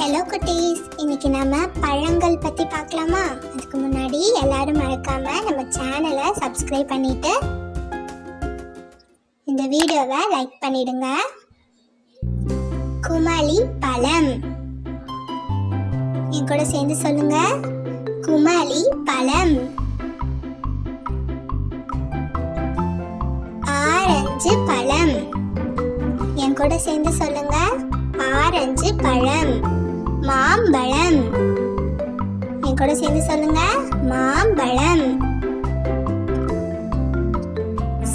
Hello குட்டீஸ். இன்னைக்கு நம்ம பழங்கள் பத்தி பார்க்கலாமா? அதுக்கு முன்னாடி எல்லாரும் மறக்காம நம்ம சேனலை சப்ஸ்கிரைப் பண்ணிட்டு இந்த வீடியோவை லைக் பண்ணிடுங்க. குமாலி பழம். என் கூட சேர்ந்து சொல்லுங்க. குமாலி பழம். ஆரஞ்சு பழம். என் கூட சேர்ந்து சொல்லுங்க. ஆரஞ்சு பழம். மாம்பழம். என் கூட சேர்ந்து சொல்லுங்க மாம்பழம்.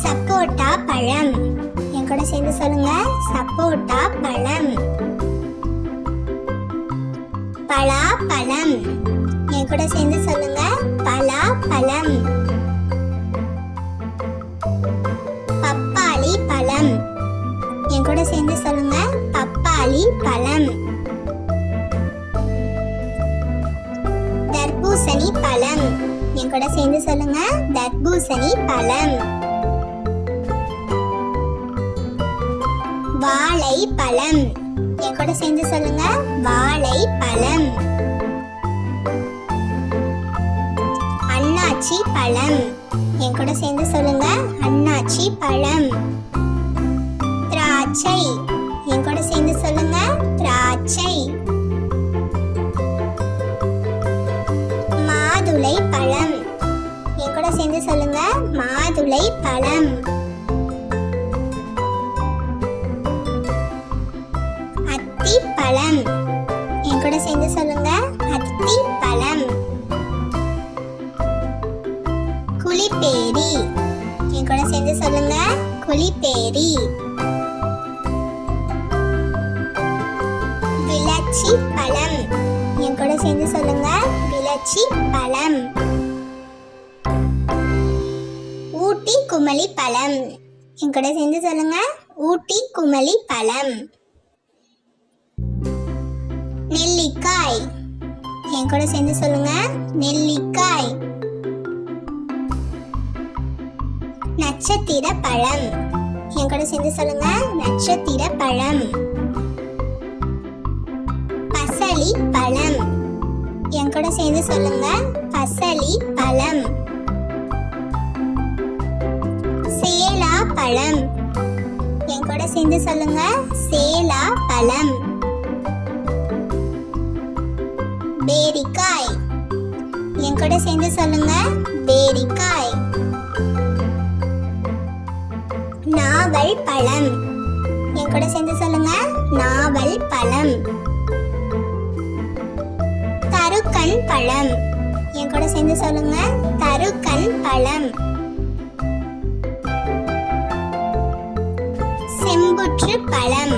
சப்போட்டா பழம். என் கூட சேர்ந்து சொல்லுங்க சப்போட்டா பழம். பலாப்பழம். என் கூட சேர்ந்து சொல்லுங்க பலாப்பழம். பப்பாளி பழம். என் கூட சேர்ந்து சொல்லுங்க பப்பாளி பழம். தர்பூசணி பழம். என் கூட சேர்ந்து சொல்லுங்க தர்பூசணி பழம். வாழை பழம். என் கூட சேர்ந்து சொல்லுங்க வாழை பழம். அண்ணாச்சி பழம். என் கூட சேர்ந்து சொல்லுங்க அண்ணாச்சி பழம். திராட்சை. என் கூட சேர்ந்து சொல்லுங்க அத்திப்பழம். என் கூட சேர்ந்து சொல்லுங்க. அத்திப்பழம். குளிப்பேரி என் கூட சேர்ந்து சொல்லுங்க. குளிப்பேரி விளச்சி பழம் என் கூட சேர்ந்து சொல்லுங்க. விளச்சி பழம் குமளி பழம் என் கூட சேர்ந்து சொல்லுங்க. ஊட்டி குமளி பழம் நெல்லிக்காய். என் கூட சேர்ந்து சொல்லுங்க. நெல்லிக்காய். நட்சத்திர பழம் என் கூட சேர்ந்து சொல்லுங்க. நட்சத்திர பழம் பசலி பழம் என் கூட சேர்ந்து சொல்லுங்க. பசலி பழம் பழம். என் கூட சேர்ந்து சொல்லுங்க. சேலா பழம். பேரிக்காய். என் கூட சேர்ந்து சொல்லுங்க. பேரிக்காய். நாவல் பழம். என் கூட சேர்ந்து சொல்லுங்க. நாவல் பழம். தருக்கன் பழம். என் கூட சேர்ந்து சொல்லுங்க. தருக்கன் பழம். செம்புற்று பழம்.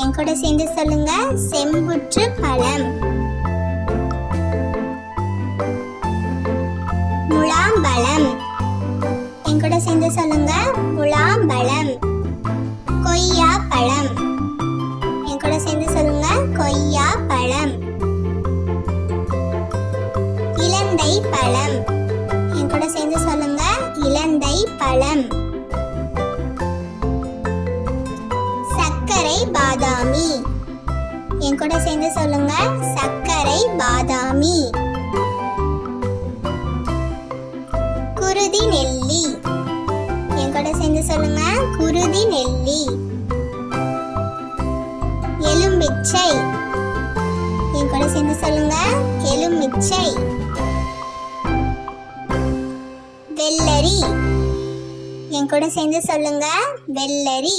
என் கூட சேர்ந்து சொல்லுங்க செம்புற்று பழம். முலாம்பழம் என் கூட சேர்ந்து சொல்லுங்க முலாம்பழம் கொய்யா பழம் என் கூட சேர்ந்து சொல்லுங்க கொய்யா பழம் இலந்தை பழம். என் கூட சேர்ந்து சொல்லுங்க இலந்தை பழம். சர்க்கரை பாதாமி. என் கூட சேர்ந்து சொல்லுங்க சர்க்கரை பாதாமி. குருதி நெல்லி. என் கூட சேர்ந்து சொல்லுங்க குருதி நெல்லி. எலும்பிச்சை என் கூட சேர்ந்து சொல்லுங்க எலுமிச்சை. வெள்ளரி. என் கூட சேர்ந்து சொல்லுங்க வெள்ளரி.